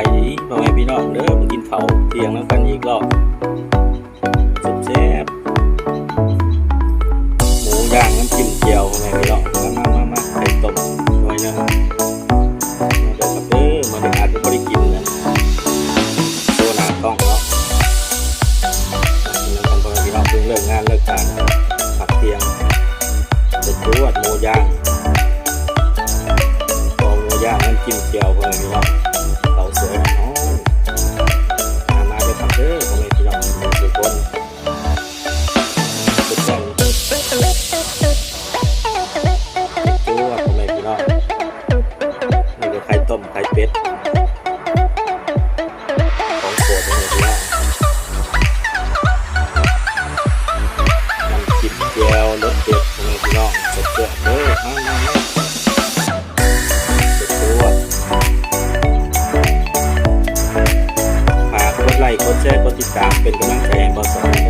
พ่อแม่พี่น้องเด้อมากินข้าเที่ยงน้ำกันอีกรอบแซ่บหมูย่างน้ำจิ้มเจียวพ่อแม่พี่น้องมามามามาไข่ต้มหน่อยนะครับมาเด้อครับเด้อมาเด้ออาจจะไม่ได้กินนะโซนาต้องเนาะกินน้ำกันพ่อแม่พี่น้องเพิ่งเลิกงานเลิกการพักเที่ยงจะจวดหมูย่างพอหมูย่างน้ำจิ้มเจียวพ่อแม่พี่น้อง จูว่าพ่อแม่พี่น้องนี่ก็ไข่ต้มไข่เป็ดของโปรดพ่อแม่พี่น้องน้ำจิ้มแจ่วรสเด็ดพ่อแม่พี่น้องสดเด้อเด้อมามามาสุดตัวฝากกดไลค์กดแชร์กดติดตามเป็นกำลังใจให้บอสอนนะครับเด้อผู้